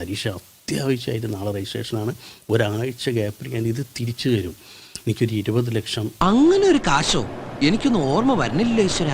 പരീക്ഷ അത്യാവശ്യമായിട്ട് നാളെ രജിസ്ട്രേഷനാണ് ഒരാഴ്ച ഗ്യാപ്പിൽ ഞാൻ ഇത് തിരിച്ചു തരും. എനിക്കൊരു ഇരുപത് ലക്ഷം അങ്ങനെ ഒരു കാശോ? എനിക്കൊന്നും ഓർമ്മ വരുന്നില്ല ഈശ്വര.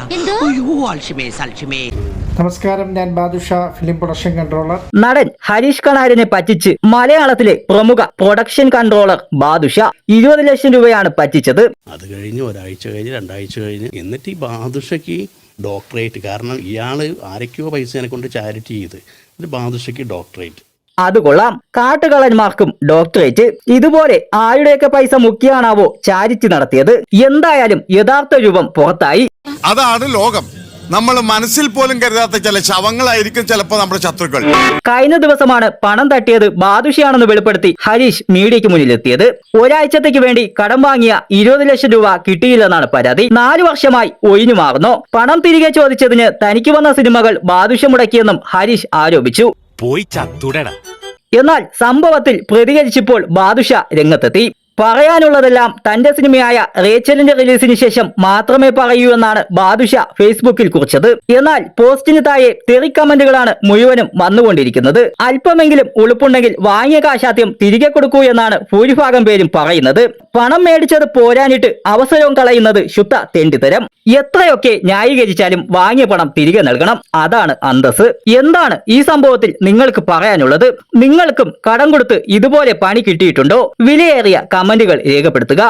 നമസ്കാരം ഞാൻ ബാദുഷ ഫിലിം പ്രൊഡക്ഷൻ കൺട്രോളർ നടൻ ഹരീഷ് കണാരിനെ പറ്റിച്ച് മലയാളത്തിലെ പ്രമുഖ പ്രൊഡക്ഷൻ കൺട്രോളർ ബാദുഷ ഇരുപത് ലക്ഷം രൂപയാണ് പറ്റിച്ചത്. അത് കഴിഞ്ഞ് ഒരാഴ്ച കഴിഞ്ഞ് രണ്ടാഴ്ച കഴിഞ്ഞ് എന്നിട്ട് ഈ ബാദുഷയ്ക്ക് ഡോക്ടറേറ്റ് കാരണം ഇയാൾ ആരൊക്കെയോ പൈസ എന്നെ കൊണ്ട് ചാരിറ്റി ചെയ്ത്. ഇത് ബാദുഷയ്ക്ക് ഡോക്ടറേറ്റ് അത് കൊള്ളാം. കാട്ടുകളന്മാർക്കും ഡോക്ടറേറ്റ് ഇതുപോലെ ആരുടെയൊക്കെ പൈസ മുക്കിയാണാവോ ചാരിറ്റി നടത്തിയത്? എന്തായാലും യഥാർത്ഥ രൂപം പുറത്തായി. അതാണ് ലോകം. നമ്മൾ മനസ്സിൽ പോലും കരുതാത്ത ചില ശവങ്ങളായിരിക്കും ചിലപ്പോൾ നമ്മുടെ ശത്രുക്കൾ. കഴിഞ്ഞ ദിവസമാണ് പണം തട്ടിയത് ബാദുഷിയാണെന്ന് വെളിപ്പെടുത്തി ഹരീഷ് മീഡിയയ്ക്ക് മുന്നിലെത്തിയത്. ഒരാഴ്ചത്തേക്ക് വേണ്ടി കടം വാങ്ങിയ ഇരുപത് ലക്ഷം രൂപ കിട്ടിയില്ലെന്നാണ് പരാതി. നാലു വർഷമായി ഒഴിഞ്ഞു മാറുന്നു. പണം തിരികെ ചോദിച്ചതിന് തനിക്ക് വന്ന സിനിമകൾ ബാദുഷ്യം മുടക്കിയെന്നും ഹരീഷ് ആരോപിച്ചു. പോയി ചത്തുടടാ എന്നാൽ സംഭവത്തിൽ പ്രതികരിച്ചപ്പോൾ ബാദുഷ രംഗത്തെത്തി. പറയാനുള്ളതെല്ലാം തന്റെ സിനിമയായ റേച്ചലിന്റെ റിലീസിന് ശേഷം മാത്രമേ പറയൂ എന്നാണ് ബാദുഷ ഫേസ്ബുക്കിൽ കുറിച്ചത്. എന്നാൽ പോസ്റ്റിന് താഴെ തെറി കമന്റുകളാണ് മുഴുവനും വന്നുകൊണ്ടിരിക്കുന്നത്. അല്പമെങ്കിലും ഉളുപ്പുണ്ടെങ്കിൽ വാങ്ങിയ കാശാദ്യം തിരികെ കൊടുക്കൂ എന്നാണ് ഭൂരിഭാഗം പേരും പറയുന്നത്. പണം മേടിച്ചത് പോരാനിട്ട് അവസരവും കളയുന്നത് ശുദ്ധ തെണ്ടിത്തരം. എത്രയൊക്കെ ന്യായീകരിച്ചാലും വാങ്ങിയ പണം തിരികെ നൽകണം. അതാണ് അന്തസ് എന്താണ് ഈ സംഭവത്തിൽ നിങ്ങൾക്ക് പറയാനുള്ളത്? നിങ്ങൾക്കും കടം കൊടുത്ത് ഇതുപോലെ പണി കിട്ടിയിട്ടുണ്ടോ? വിലയേറിയ കമന്റുകൾ രേഖപ്പെടുത്തുക